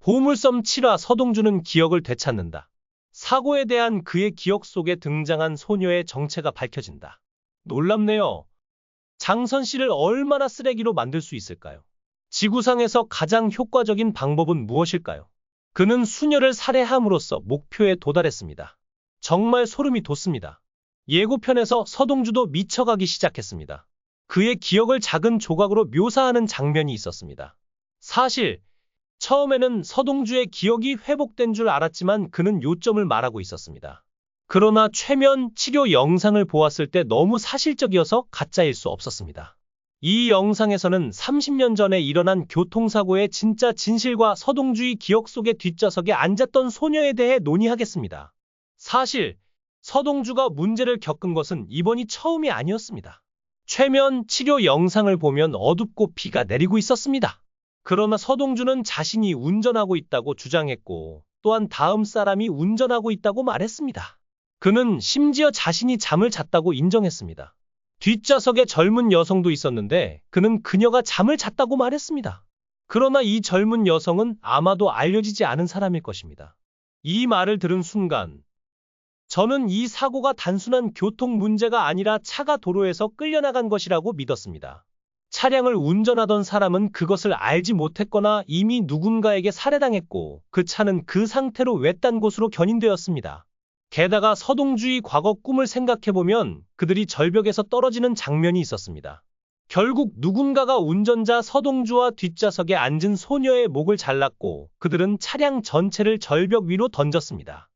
보물섬 7화 서동주는 기억을 되찾는다. 사고에 대한 그의 기억 속에 등장한 소녀의 정체가 밝혀진다. 놀랍네요. 장선 씨를 얼마나 쓰레기로 만들 수 있을까요? 지구상에서 가장 효과적인 방법은 무엇일까요? 그는 수녀를 살해함으로써 목표에 도달했습니다. 정말 소름이 돋습니다. 예고편에서 서동주도 미쳐가기 시작했습니다. 그의 기억을 작은 조각으로 묘사하는 장면이 있었습니다. 사실 처음에는 서동주의 기억이 회복된 줄 알았지만 그는 요점을 말하고 있었습니다. 그러나 최면 치료 영상을 보았을 때 너무 사실적이어서 가짜일 수 없었습니다. 이 영상에서는 30년 전에 일어난 교통사고의 진짜 진실과 서동주의 기억 속의 뒷좌석에 앉았던 소녀에 대해 논의하겠습니다. 사실 서동주가 문제를 겪은 것은 이번이 처음이 아니었습니다. 최면 치료 영상을 보면 어둡고 비가 내리고 있었습니다. 그러나 서동주는 자신이 운전하고 있다고 주장했고 또한 다음 사람이 운전하고 있다고 말했습니다. 그는 심지어 자신이 잠을 잤다고 인정했습니다. 뒷좌석에 젊은 여성도 있었는데 그는 그녀가 잠을 잤다고 말했습니다. 그러나 이 젊은 여성은 아마도 알려지지 않은 사람일 것입니다. 이 말을 들은 순간 저는 이 사고가 단순한 교통 문제가 아니라 차가 도로에서 끌려나간 것이라고 믿었습니다. 차량을 운전하던 사람은 그것을 알지 못했거나 이미 누군가에게 살해당했고 그 차는 그 상태로 외딴 곳으로 견인되었습니다. 게다가 서동주의 과거 꿈을 생각해보면 그들이 절벽에서 떨어지는 장면이 있었습니다. 결국 누군가가 운전자 서동주와 뒷좌석에 앉은 소녀의 목을 잘랐고 그들은 차량 전체를 절벽 위로 던졌습니다.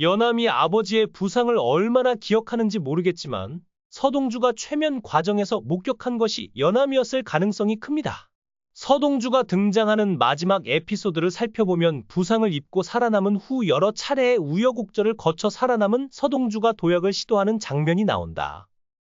연암이 아버지의 부상을 얼마나 기억하는지 모르겠지만 서동주가 최면 과정에서 목격한 것이 연암이었을 가능성이 큽니다. 서동주가 등장하는 마지막 에피소드를 살펴보면 부상을 입고 살아남은 후 여러 차례의 우여곡절을 거쳐 살아남은 서동주가 도약을 시도하는 장면이 나온다.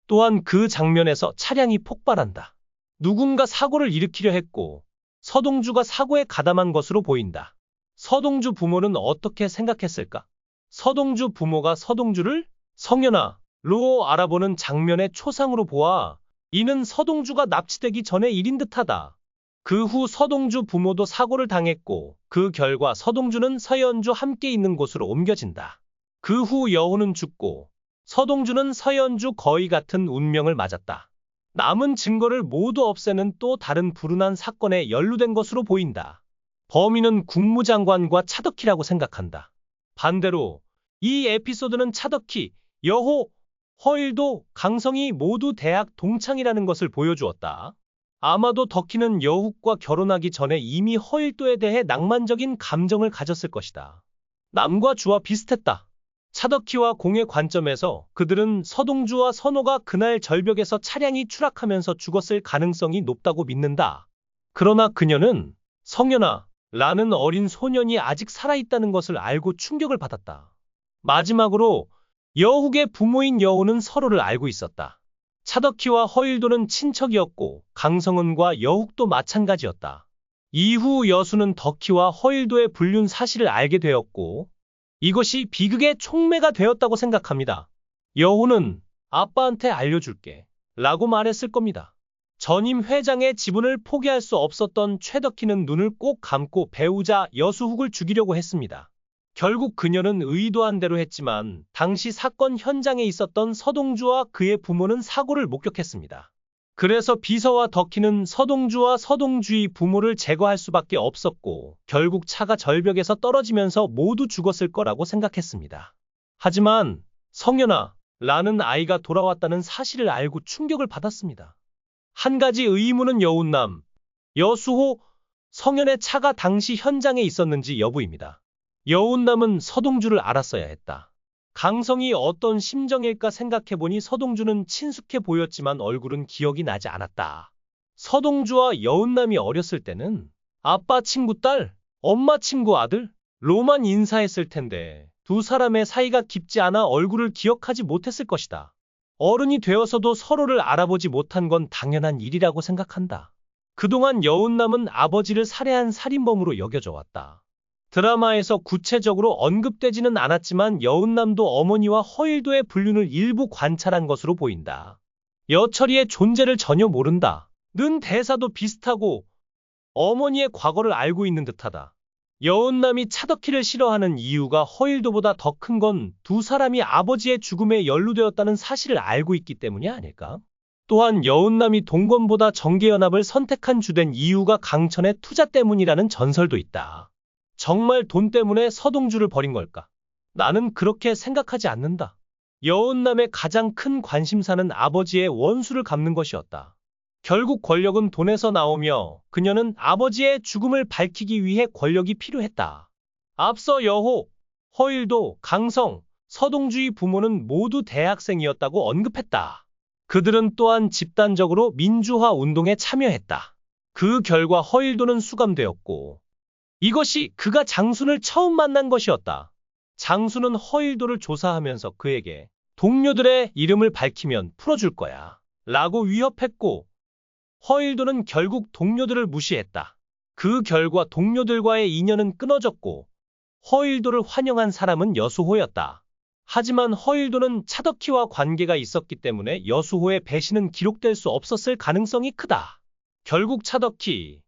또한 그 장면에서 차량이 폭발한다. 누군가 사고를 일으키려 했고 서동주가 사고에 가담한 것으로 보인다. 서동주 부모는 어떻게 생각했을까? 서동주 부모가 서동주를 성현아 로 알아보는 장면의 초상으로 보아 이는 서동주가 납치되기 전의 일인 듯하다. 그 후 서동주 부모도 사고를 당했고 그 결과 서동주는 서연주 함께 있는 곳으로 옮겨진다. 그 후 여우는 죽고 서동주는 서연주 거의 같은 운명을 맞았다. 남은 증거를 모두 없애는 또 다른 불운한 사건에 연루된 것으로 보인다. 범인은 국무장관과 차덕희라고 생각한다. 반대로 이 에피소드는 차덕희, 여호, 허일도, 강성이 모두 대학 동창이라는 것을 보여주었다. 아마도 덕희는 여욱과 결혼하기 전에 이미 허일도에 대해 낭만적인 감정을 가졌을 것이다. 남과 주와 비슷했다. 차덕희와 공의 관점에서 그들은 서동주와 선호가 그날 절벽에서 차량이 추락하면서 죽었을 가능성이 높다고 믿는다. 그러나 그녀는 성현아, 라는 어린 소년이 아직 살아있다는 것을 알고 충격을 받았다. 마지막으로 여욱의 부모인 여우는 서로를 알고 있었다. 차덕희와 허일도는 친척이었고 강성은과 여욱도 마찬가지였다. 이후 여수는 덕희와 허일도의 불륜 사실을 알게 되었고 이것이 비극의 촉매가 되었다고 생각합니다. 여우는 아빠한테 알려줄게 라고 말했을 겁니다. 전임 회장의 지분을 포기할 수 없었던 최덕희는 눈을 꼭 감고 배우자 여수훅을 죽이려고 했습니다. 결국 그녀는 의도한 대로 했지만 당시 사건 현장에 있었던 서동주와 그의 부모는 사고를 목격했습니다. 그래서 비서와 덕희는 서동주와 서동주의 부모를 제거할 수밖에 없었고 결국 차가 절벽에서 떨어지면서 모두 죽었을 거라고 생각했습니다. 하지만 성현아 라는 아이가 돌아왔다는 사실을 알고 충격을 받았습니다. 한 가지 의문은 여운남, 여수호, 성현의 차가 당시 현장에 있었는지 여부입니다. 여운남은 서동주를 알았어야 했다. 강성이 어떤 심정일까 생각해보니 서동주는 친숙해 보였지만 얼굴은 기억이 나지 않았다. 서동주와 여운남이 어렸을 때는 아빠 친구 딸, 엄마 친구 아들, 로만 인사했을 텐데 두 사람의 사이가 깊지 않아 얼굴을 기억하지 못했을 것이다. 어른이 되어서도 서로를 알아보지 못한 건 당연한 일이라고 생각한다. 그동안 여운남은 아버지를 살해한 살인범으로 여겨져 왔다. 드라마에서 구체적으로 언급되지는 않았지만 여운남도 어머니와 허일도의 불륜을 일부 관찰한 것으로 보인다. 여철이의 존재를 전혀 모른다. 는 대사도 비슷하고 어머니의 과거를 알고 있는 듯하다. 여운남이 차덕희를 싫어하는 이유가 허일도보다 더 큰 건 두 사람이 아버지의 죽음에 연루되었다는 사실을 알고 있기 때문이 아닐까? 또한 여운남이 동건보다 정계연합을 선택한 주된 이유가 강천의 투자 때문이라는 전설도 있다. 정말 돈 때문에 서동주를 버린 걸까? 나는 그렇게 생각하지 않는다. 여운남의 가장 큰 관심사는 아버지의 원수를 갚는 것이었다. 결국 권력은 돈에서 나오며 그녀는 아버지의 죽음을 밝히기 위해 권력이 필요했다. 앞서 여호, 허일도, 강성, 서동주의 부모는 모두 대학생이었다고 언급했다. 그들은 또한 집단적으로 민주화 운동에 참여했다. 그 결과 허일도는 수감되었고 이것이 그가 장순을 처음 만난 것이었다. 장순은 허일도를 조사하면서 그에게 동료들의 이름을 밝히면 풀어줄 거야. 라고 위협했고 허일도는 결국 동료들을 무시했다. 그 결과 동료들과의 인연은 끊어졌고 허일도를 환영한 사람은 여수호였다. 하지만 허일도는 차덕희와 관계가 있었기 때문에 여수호의 배신은 기록될 수 없었을 가능성이 크다. 결국 차덕희,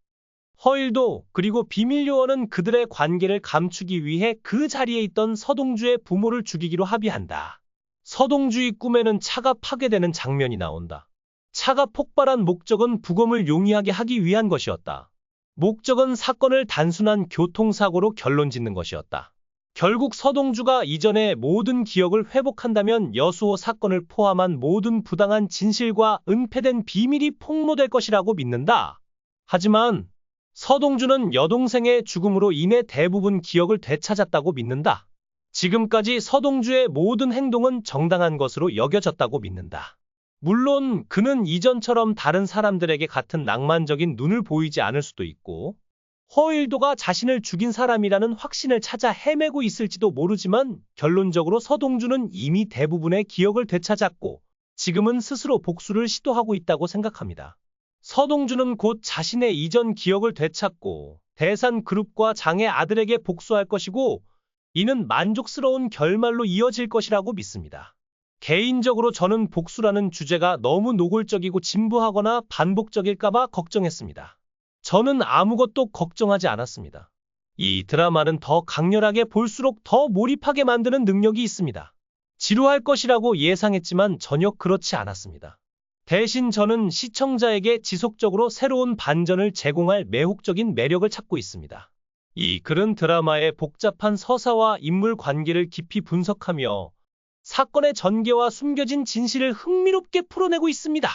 허일도 그리고 비밀요원은 그들의 관계를 감추기 위해 그 자리에 있던 서동주의 부모를 죽이기로 합의한다. 서동주의 꿈에는 차가 파괴되는 장면이 나온다. 차가 폭발한 목적은 부검을 용이하게 하기 위한 것이었다. 목적은 사건을 단순한 교통사고로 결론 짓는 것이었다. 결국 서동주가 이전의 모든 기억을 회복한다면 여수호 사건을 포함한 모든 부당한 진실과 은폐된 비밀이 폭로될 것이라고 믿는다. 하지만 서동주는 여동생의 죽음으로 인해 대부분 기억을 되찾았다고 믿는다. 지금까지 서동주의 모든 행동은 정당한 것으로 여겨졌다고 믿는다. 물론 그는 이전처럼 다른 사람들에게 같은 낭만적인 눈을 보이지 않을 수도 있고 허일도가 자신을 죽인 사람이라는 확신을 찾아 헤매고 있을지도 모르지만 결론적으로 서동주는 이미 대부분의 기억을 되찾았고 지금은 스스로 복수를 시도하고 있다고 생각합니다. 서동주는 곧 자신의 이전 기억을 되찾고 대산그룹과 장의 아들에게 복수할 것이고 이는 만족스러운 결말로 이어질 것이라고 믿습니다. 개인적으로 저는 복수라는 주제가 너무 노골적이고 진부하거나 반복적일까봐 걱정했습니다. 저는 아무것도 걱정하지 않았습니다. 이 드라마는 더 강렬하게 볼수록 더 몰입하게 만드는 능력이 있습니다. 지루할 것이라고 예상했지만 전혀 그렇지 않았습니다. 대신 저는 시청자에게 지속적으로 새로운 반전을 제공할 매혹적인 매력을 찾고 있습니다. 이 글은 드라마의 복잡한 서사와 인물 관계를 깊이 분석하며 사건의 전개와 숨겨진 진실을 흥미롭게 풀어내고 있습니다.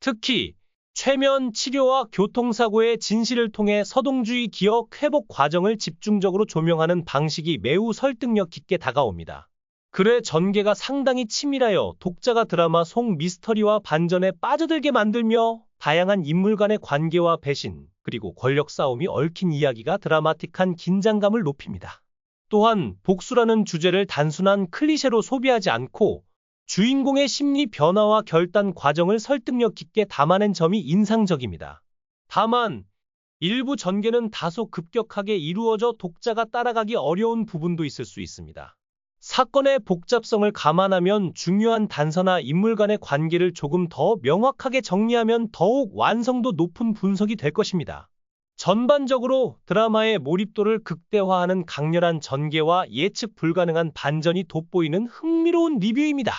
특히 최면 치료와 교통사고의 진실을 통해 서동주의 기억 회복 과정을 집중적으로 조명하는 방식이 매우 설득력 깊게 다가옵니다. 글의 전개가 상당히 치밀하여 독자가 드라마 속 미스터리와 반전에 빠져들게 만들며 다양한 인물 간의 관계와 배신, 그리고 권력 싸움이 얽힌 이야기가 드라마틱한 긴장감을 높입니다. 또한 복수라는 주제를 단순한 클리셰로 소비하지 않고 주인공의 심리 변화와 결단 과정을 설득력 깊게 담아낸 점이 인상적입니다. 다만 일부 전개는 다소 급격하게 이루어져 독자가 따라가기 어려운 부분도 있을 수 있습니다. 사건의 복잡성을 감안하면 중요한 단서나 인물 간의 관계를 조금 더 명확하게 정리하면 더욱 완성도 높은 분석이 될 것입니다. 전반적으로 드라마의 몰입도를 극대화하는 강렬한 전개와 예측 불가능한 반전이 돋보이는 흥미로운 리뷰입니다.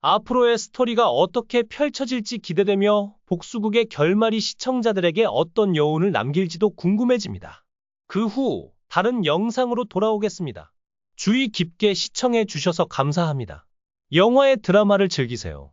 앞으로의 스토리가 어떻게 펼쳐질지 기대되며 복수극의 결말이 시청자들에게 어떤 여운을 남길지도 궁금해집니다. 그 후 다른 영상으로 돌아오겠습니다. 주의 깊게 시청해 주셔서 감사합니다. 영화의 드라마를 즐기세요.